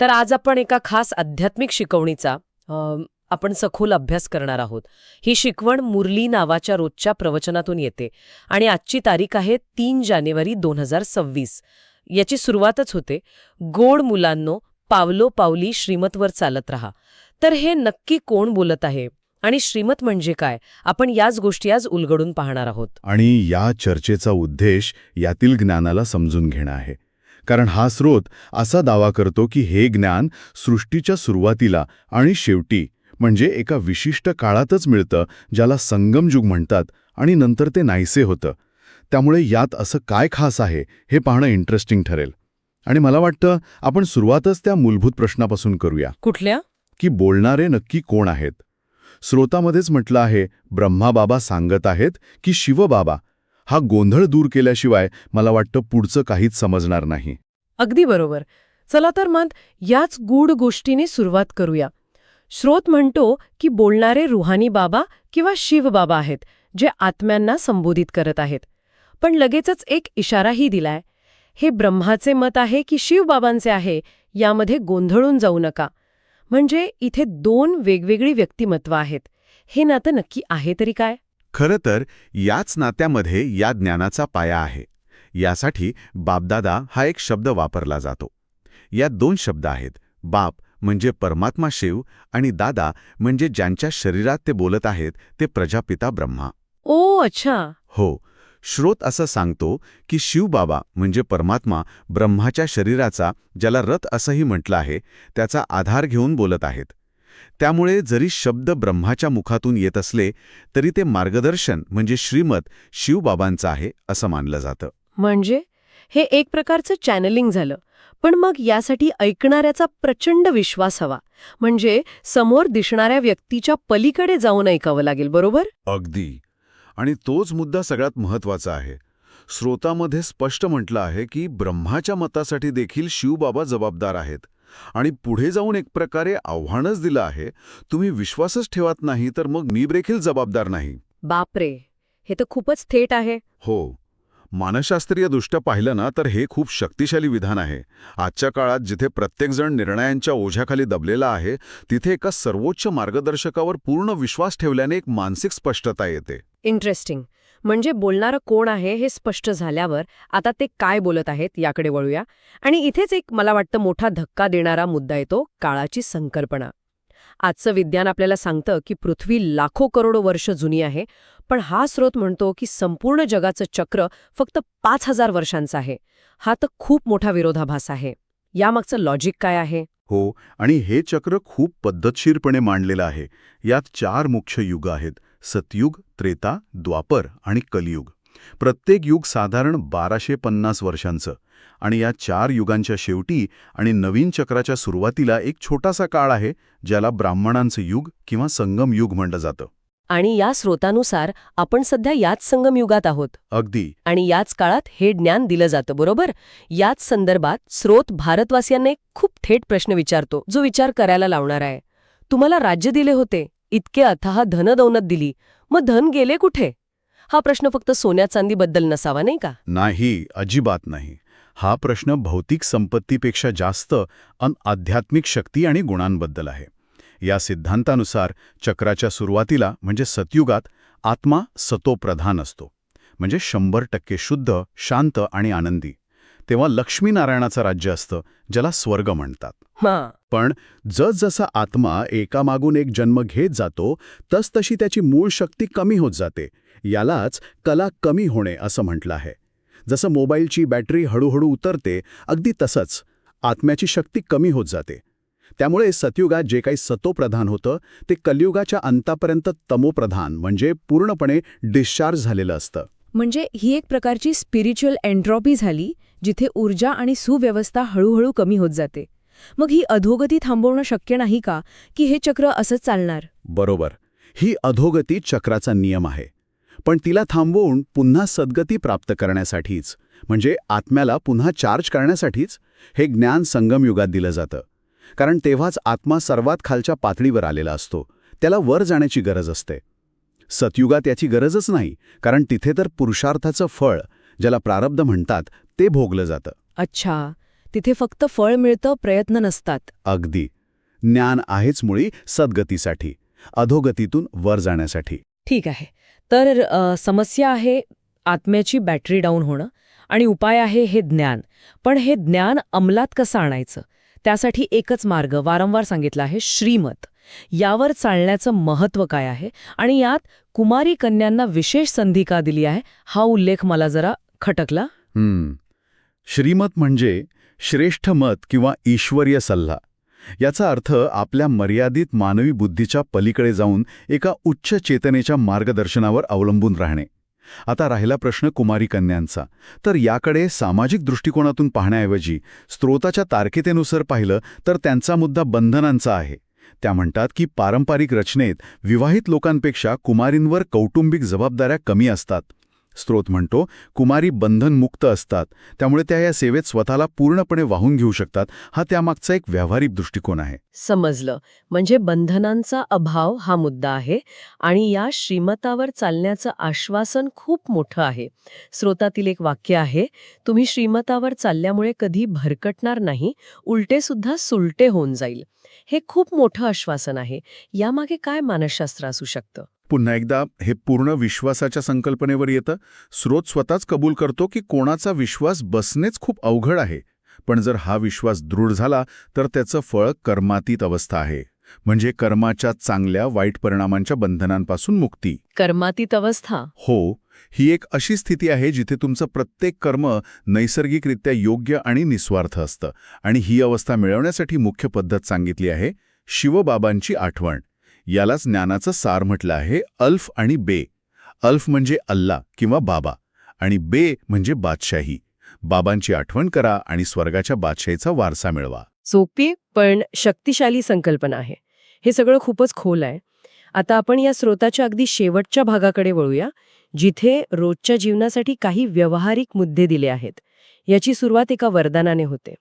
तर आज आपण एका खास आध्यात्मिक शिकवणीचा आपण सखोल अभ्यास करणार आहोत. ही शिकवण मुरली नावाच्या रोजच्या प्रवचनातून येते आणि आजची तारीख आहे तीन जानेवारी दोन हजार सव्वीस. याची सुरुवातच होते. गोड मुलांनो पावलो पावली श्रीमतवर चालत राहा. तर हे नक्की कोण बोलत आहे आणि श्रीमत म्हणजे काय? आपण याच गोष्टी आज उलगडून पाहणार आहोत. आणि या चर्चेचा उद्देश यातील ज्ञानाला समजून घेणं आहे. कारण हा स्रोत असा दावा करतो की हे ज्ञान सृष्टीच्या सुरुवातीला आणि शेवटी म्हणजे एका विशिष्ट काळातच मिळतं ज्याला संगमयुग म्हणतात आणि नंतर ते नाहीसे होतं. त्यामुळे यात असं काय खास आहे हे पाहणं इंटरेस्टिंग ठरेल. आणि मला वाटतं आपण सुरुवातच त्या मूलभूत प्रश्नापासून करूया. कुठल्या? की बोलणारे नक्की कोण आहेत? स्रोतामध्येच म्हटलं आहे ब्रह्माबाबा सांगत आहेत की शिवबाबा हा गोंधळ दूर केल्याशिवाय मला वाटतं पुढचं काहीच समजणार नाही. अगदी बरोबर. चला तर मग याच गूढ गोष्टीने सुरुवात करूया. श्रोत म्हणतो की बोलणारे रुहानी बाबा किंवा शिवबाबा आहेत जे आत्म्यांना संबोधित करत आहेत. पण लगेचच एक इशाराही दिलाय. हे ब्रह्माचे मत आहे की शिवबाबांचे आहे यामध्ये गोंधळून जाऊ नका. म्हणजे इथे दोन वेगवेगळी व्यक्तिमत्व आहेत. हे नातं नक्की आहे तरी काय? खरं तर याच नात्यामध्ये या ज्ञानाचा पाया आहे. यासाठी बापदादा हा एक शब्द वापरला जातो. यात दोन शब्द आहेत. बाप म्हणजे परमात्मा शिव आणि दादा म्हणजे ज्यांच्या शरीरात ते बोलत आहेत ते प्रजापिता ब्रह्मा. ओ अच्छा. हो. श्रोत असं सांगतो की शिवबाबा म्हणजे परमात्मा ब्रह्माच्या शरीराचा ज्याला रथ असंही म्हटलं आहे त्याचा आधार घेऊन बोलत आहेत. त्यामुळे जरी शब्द ब्रह्माच्या मुखातून येत असले तरी ते मार्गदर्शन म्हणजे श्रीमत शिवबाबांचं आहे असं मानलं जातं. म्हणजे? हे एक प्रकारचं चॅनलिंग झालं. पण मग यासाठी ऐकणाऱ्याचा प्रचंड विश्वास हवा. म्हणजे समोर दिसणाऱ्या व्यक्तीच्या पलीकडे जाऊन ऐकावं लागेल बरोबर? अगदी. आणि तोच मुद्दा सगळ्यात महत्त्वाचा आहे. स्रोतामध्ये स्पष्ट म्हटलं आहे की ब्रह्माच्या मतासाठी देखील शिवबाबा जबाबदार आहेत. आणि पुढे जाऊन एक प्रकारे आव्हानच दिलं आहे तुम्ही विश्वासच ठेवत नाही तर मग मी देखील जबाबदार नाही. बापरे! हे तर खूपच थेट आहे. हो. मानसशास्त्रीय दृष्ट्या पाहिलं ना तर हे खूप शक्तिशाली विधान आहे. आजच्या काळात जिथे प्रत्येकजण निर्णयांच्या ओझ्याखाली दबलेला आहे तिथे एका सर्वोच्च मार्गदर्शकावर पूर्ण विश्वास ठेवल्याने एक मानसिक स्पष्टता येते. इंटरेस्टिंग. म्हणजे बोलणारं कोण आहे हे स्पष्ट झाल्यावर आता ते काय बोलत आहेत याकडे वळूया. आणि इथेच एक मला वाटतं मोठा धक्का देणारा मुद्दा येतो काळाची संकल्पना. आजचं विज्ञान आपल्याला सांगतं की पृथ्वी लाखो करोडो वर्ष जुनी आहे पण हा स्रोत म्हणतो की संपूर्ण जगाचं चक्र फक्त पाच हजार वर्षांचं आहे. हा तर खूप मोठा विरोधाभास आहे. यामागचं लॉजिक काय आहे? हो आणि हे चक्र खूप पद्धतशीरपणे मांडलेलं आहे. यात चार मुख्य युग आहेत. सतयुग त्रेता द्वापर आणि कलियुग. प्रत्येक युग साधारण बाराशे पन्नास वर्षांचं आणि या चार युगांच्या शेवटी आणि नवीन चक्राच्या सुरुवातीला एक छोटासा काळ आहे ज्याला ब्राह्मणांचं युग किंवा संगम युग म्हटलं जातं. आणि या स्रोतानुसार आपण सध्या याच संगम युगात आहोत. अगदी. आणि याच काळात हे ज्ञान दिलं जातं बरोबर? याच संदर्भात स्रोत भारतवासियांना एक खूप थेट प्रश्न विचारतो जो विचार करायला लावणार आहे. तुम्हाला राज्य दिले होते. इतके अथाह धनदौनत दिली. मग धन गेले कुठे? हा प्रश्न फक्त सोन्या चांदीबद्दल नसावा नाही का? नाही अजिबात नाही. हा प्रश्न भौतिक संपत्तीपेक्षा जास्त अन आध्यात्मिक शक्ती आणि गुणांबद्दल आहे. या सिद्धांतानुसार चक्राच्या सुरुवातीला म्हणजे सतयुगात आत्मा सतोप्रधान असतो. म्हणजे शंभर टक्के शुद्ध शांत आणि आनंदी. तेव्हा लक्ष्मीनारायणाचं राज्य असतं ज्याला स्वर्ग म्हणतात. पण जसजसा आत्मा एकामागून एक जन्म घेत जातो तसतशी त्याची मूळ शक्ती कमी होत जाते. यालाच कला कमी होणे असं म्हटलं आहे. जसं मोबाईलची बॅटरी हळूहळू उतरते अगदी तसंच आत्म्याची शक्ती कमी होत जाते. त्यामुळे सतयुगात जे काही सतोप्रधान होतं ते कलियुगाच्या अंतापर्यंत तमोप्रधान म्हणजे पूर्णपणे डिस्चार्ज झालेलं असतं. म्हणजे ही एक प्रकारची स्पिरिच्युअल एन्ट्रॉपी झाली जिथे ऊर्जा आणि सुव्यवस्था हळूहळू कमी होत जाते. मग ही अधोगती थांबवणं शक्य नाही का की हे चक्र असंच चालणार? बरोबर. ही अधोगती चक्राचा नियम आहे. पण तिला थांबवून पुन्हा सद्गती प्राप्त करण्यासाठीच म्हणजे आत्म्याला पुन्हा चार्ज करण्यासाठीच हे ज्ञान संगमयुगात दिलं जातं. कारण तेव्हाच आत्मा सर्वात खालच्या पातळीवर आलेला असतो. त्याला वर जाण्याची गरज असते. सतयुगात याची गरजच नाही कारण तिथे तर पुरुषार्थाचं फळ ज्याला प्रारब्ध म्हणतात ते भोगलं जातं. अच्छा. तिथे फक्त फळ मिळतं प्रयत्न नसतात. अगदी. ज्ञान आहेच मुळी सद्गतीसाठी अधोगतीतून वर जाण्यासाठी. ठीक आहे. तर अ, समस्या आहे आत्म्याची बॅटरी डाऊन होणं आणि उपाय आहे हे ज्ञान. पण हे ज्ञान अंमलात कसं आणायचं? त्यासाठी एकच मार्ग वारंवार सांगितला आहे श्रीमत. यावर चालण्याचं महत्त्व काय आहे? आणि यात कुमारी कन्यांना विशेष संधी का दिली आहे? हा उल्लेख मला जरा खटकला. हम्म. श्रीमत म्हणजे श्रेष्ठ मत किंवा ईश्वरीय सल्ला. याचा अर्थ आपल्या मर्यादित मानवी बुद्धीच्या पलीकडे जाऊन एका उच्च चेतनेच्या मार्गदर्शनावर अवलंबून राहणे. आता राहिला प्रश्न कुमारी कन्यांचा. तर याकडे सामाजिक दृष्टिकोनातून पाहण्याऐवजी स्त्रोताच्या तारखेतेनुसार पाहिलं तर त्यांचा मुद्दा बंधनांचा आहे. त्या म्हणतात की पारंपरिक रचनेत विवाहित लोकांपेक्षा कुमारींवर कौटुंबिक जबाबदाऱ्या कमी असतात. स्त्रोत म्हणतो कुमारी बंधनमुक्त असतात. त्यामुळे त्या या सेवेत स्वतःला पूर्णपणे वाहून घेऊ शकतात. हा त्यामागचा एक व्यावहारिक दृष्टिकोन आहे. समजलं. म्हणजे बंधनांचा अभाव हा मुद्दा आहे आणि या श्रीमतावर चालण्याचं आश्वासन खूप मोठं आहे. स्रोतातील एक वाक्य आहे तुम्ही श्रीमतावर चालल्यामुळे कधी भरकटणार नाही उलटे सुद्धा सुलटे होऊन जाईल. हे खूप मोठं आश्वासन आहे. यामागे काय मानसशास्त्र असू शकतं? पुन्हा एकदा हे पूर्ण विश्वासाच्या संकल्पनेवर येतं. स्रोत स्वतःच कबूल करतो की कोणाचा विश्वास बसणेच खूप अवघड आहे. पण जर हा विश्वास दृढ झाला तर त्याचं फळ कर्मातीत अवस्था आहे. म्हणजे कर्माच्या चांगल्या वाईट परिणामांच्या बंधनांपासून मुक्ती. कर्मातीत अवस्था? हो. ही एक अशी स्थिती आहे जिथे तुमचं प्रत्येक कर्म नैसर्गिकरित्या योग्य आणि निस्वार्थ असतं. आणि ही अवस्था मिळवण्यासाठी मुख्य पद्धत सांगितली आहे शिवबाबांची आठवण. यालाच ज्ञानाचं सार म्हटलं आहे अल्फ आणि बे. अल्फ म्हणजे अल्ला किंवा बाबा आणि बे म्हणजे बादशाही. बाबांची आठवण करा आणि स्वर्गाच्या बादशाहीचा वारसा मिळवा. सोपी पण शक्तिशाली संकल्पना आहे. हे सगळं खूपच खोल आहे. आता आपण या स्रोताच्या अगदी शेवटच्या भागाकडे वळूया जिथे रोजच्या जीवनासाठी काही व्यावहारिक मुद्दे दिले आहेत. याची सुरुवात एका वरदानाने होते.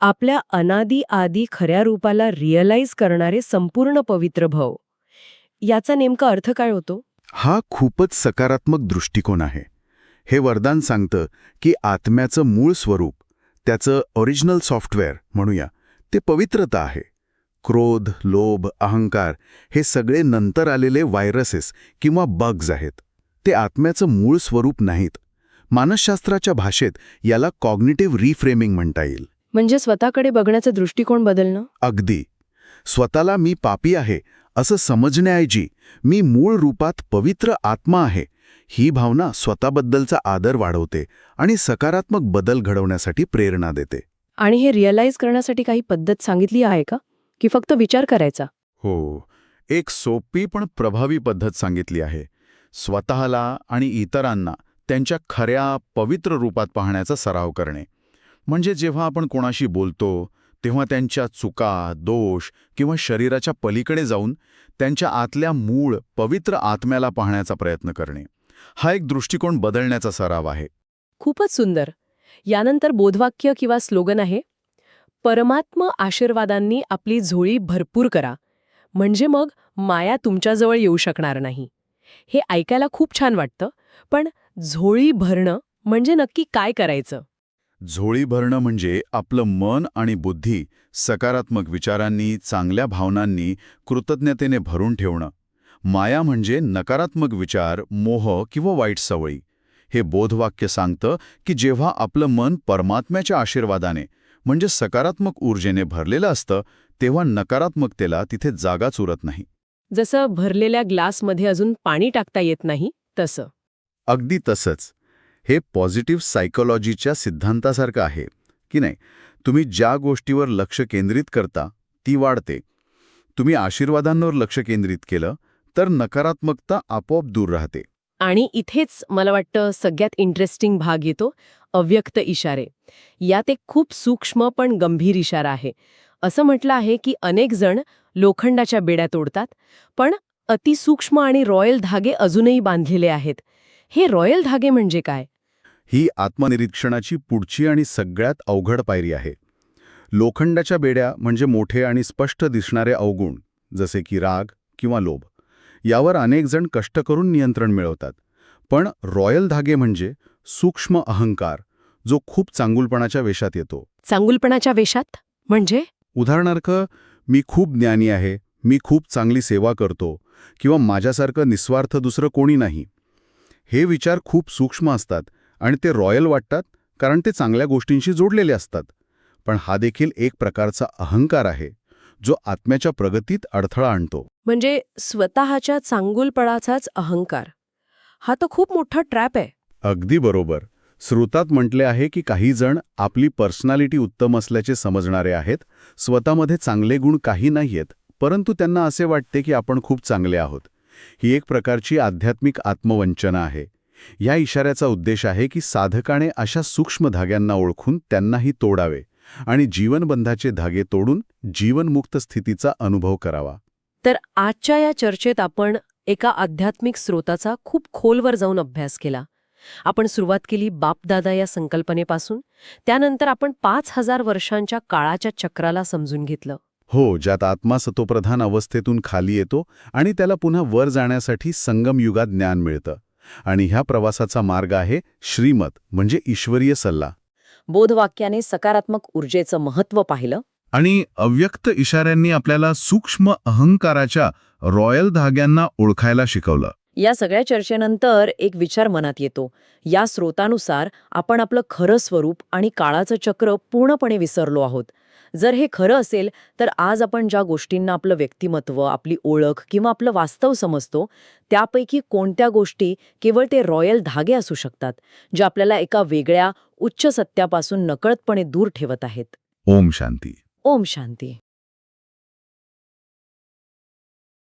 आपल्या अनादी आदी खऱ्या रूपाला रिअलाइज करणारे संपूर्ण पवित्र भव. याचा नेमका अर्थ काय होतो? हा खूपच सकारात्मक दृष्टिकोन आहे. हे वरदान सांगतं की आत्म्याचं मूळ स्वरूप त्याचं ओरिजिनल सॉफ्टवेअर म्हणूया ते पवित्रता आहे. क्रोध लोभ अहंकार हे सगळे नंतर आलेले व्हायरसेस किंवा बग्ज आहेत. ते आत्म्याचं मूळ स्वरूप नाहीत. मानसशास्त्राच्या भाषेत याला कॉग्निटिव्ह रिफ्रेमिंग म्हणता येईल. म्हणजे स्वतःकडे बघण्याचा दृष्टिकोन बदलणं? अगदी. स्वतःला मी पापी आहे असं समजण्याऐवजी मी मूळ रूपात पवित्र आत्मा आहे. ही भावना स्वतःबद्दलचा आदर वाढवते आणि सकारात्मक बदल घडवण्यासाठी प्रेरणा देते. आणि हे रिअलाइज करण्यासाठी काही पद्धत सांगितली आहे का? की फक्त विचार करायचा? हो. एक सोपी पण प्रभावी पद्धत सांगितली आहे. स्वतःला आणि इतरांना त्यांच्या खऱ्या पवित्र रूपात पाहण्याचा सराव करणे. म्हणजे जेव्हा आपण कोणाशी बोलतो तेव्हा त्यांच्या चुका दोष किंवा शरीराच्या पलीकडे जाऊन त्यांच्या आतल्या मूळ पवित्र आत्म्याला पाहण्याचा प्रयत्न करणे. हा एक दृष्टिकोन बदलण्याचा सराव आहे. खूपच सुंदर. यानंतर बोधवाक्य किंवा स्लोगन आहे. परमात्म आशीर्वादांनी आपली झोळी भरपूर करा. म्हणजे मग माया तुमच्याजवळ येऊ शकणार नाही. हे ऐकायला खूप छान वाटतं. पण झोळी भरणं म्हणजे नक्की काय करायचं? झोळी भरणं म्हणजे आपलं मन आणि बुद्धी सकारात्मक विचारांनी चांगल्या भावनांनी कृतज्ञतेने भरून ठेवणं. माया म्हणजे नकारात्मक विचार मोह किंवा वाईट सवयी हे बोधवाक्य सांगतं की जेव्हा आपलं मन परमात्म्याच्या आशीर्वादाने म्हणजे सकारात्मक ऊर्जेने भरलेलं असतं तेव्हा नकारात्मकतेला तिथे जागाच उरत नाही. जसं भरलेल्या ग्लासमध्ये अजून पाणी टाकता येत नाही तसं. अगदी तसंच. हे पॉझिटिव्ह सायकोलॉजीच्या सिद्धांतासारखं आहे की नाही? तुम्ही ज्या गोष्टीवर लक्ष केंद्रित करता ती वाढते. तुम्ही आशीर्वादांवर लक्ष केंद्रित केलं तर नकारात्मकता आपोआप दूर राहते. आणि इथेच मला वाटतं सगळ्यात इंटरेस्टिंग भाग येतो अव्यक्त इशारे. यात एक खूप सूक्ष्म पण गंभीर इशारा आहे. असं म्हटलं आहे की अनेक जण लोखंडाच्या बेड्या तोडतात पण अतिसूक्ष्म आणि रॉयल धागे अजूनही बांधलेले आहेत. हे रॉयल धागे म्हणजे काय? ही आत्मनिरीक्षणाची पुढची आणि सगळ्यात अवघड पायरी आहे. लोखंडाच्या बेड्या म्हणजे मोठे आणि स्पष्ट दिसणारे अवगुण जसे की राग किंवा लोभ यावर अनेक जण कष्ट करून नियंत्रण मिळवतात. पण रॉयल धागे म्हणजे सूक्ष्म अहंकार जो खूप चांगुलपणाच्या वेशात येतो. चांगुलपणाच्या वेशात? म्हणजे? उदाहरणार्थ मी खूप ज्ञानी आहे मी खूप चांगली सेवा करतो किंवा माझ्यासारखं निस्वार्थ दुसरं कोणी नाही. हे विचार खूप सूक्ष्म असतात आणि ते रॉयल वाटतात कारण ते चांगल्या गोष्टींशी जोडलेले असतात. पण हा देखील एक प्रकारचा अहंकार आहे जो आत्म्याच्या प्रगतीत अडथळा आणतो. म्हणजे स्वतःच्या चांगुलपणाचाच अहंकार. हा तर खूप मोठा ट्रॅप आहे. अगदी बरोबर. श्रोतात म्हटले आहे की काही जण आपली पर्सनॅलिटी उत्तम असल्याचे समजणारे आहेत स्वतःमध्ये चांगले गुण काही नाहीयेत परंतु त्यांना असे वाटते की आपण खूप चांगले आहोत. ही एक प्रकारची आध्यात्मिक आत्मवंचना आहे. या इशाऱ्याचा उद्देश आहे की साधकाने अशा सूक्ष्म धाग्यांना ओळखून त्यांनाही तोडावे आणि जीवनबंधाचे धागे तोडून जीवनमुक्त स्थितीचा अनुभव करावा. तर आजच्या या चर्चेत आपण एका आध्यात्मिक स्रोताचा खूप खोलवर जाऊन अभ्यास केला. आपण सुरुवात केली बापदादा या संकल्पनेपासून. त्यानंतर आपण पाच हजार वर्षांच्या काळाच्या चक्राला समजून घेतलं. हो ज्यात आत्मा सतोप्रधान अवस्थेतून खाली येतो आणि त्याला पुन्हा वर जाण्यासाठी संगम युगात ज्ञान मिळतं. आणि ह्या प्रवासाचा मार्ग आहे श्रीमत म्हणजे ईश्वरीय सल्ला. बोधवाक्याने सकारात्मक ऊर्जेचं महत्त्व पाहिलं. आणि अव्यक्त इशाऱ्यांनी आपल्याला सूक्ष्म अहंकाराच्या रॉयल धाग्यांना ओळखायला शिकवलं. या सगळ्या चर्चेनंतर एक विचार मनात येतो. या स्रोतानुसार आपण आपलं खरं स्वरूप आणि काळाचं चक्र पूर्णपणे विसरलो आहोत. जर हे खरं असेल तर आज आपण ज्या गोष्टींना आपलं व्यक्तिमत्व आपली ओळख किंवा आपलं वास्तव समजतो त्यापैकी कोणत्या गोष्टी केवळ ते रॉयल धागे असू शकतात जे आपल्याला एका वेगळ्या उच्च सत्यापासून नकळतपणे दूर ठेवत आहेत. ओम शांती. ओम शांती.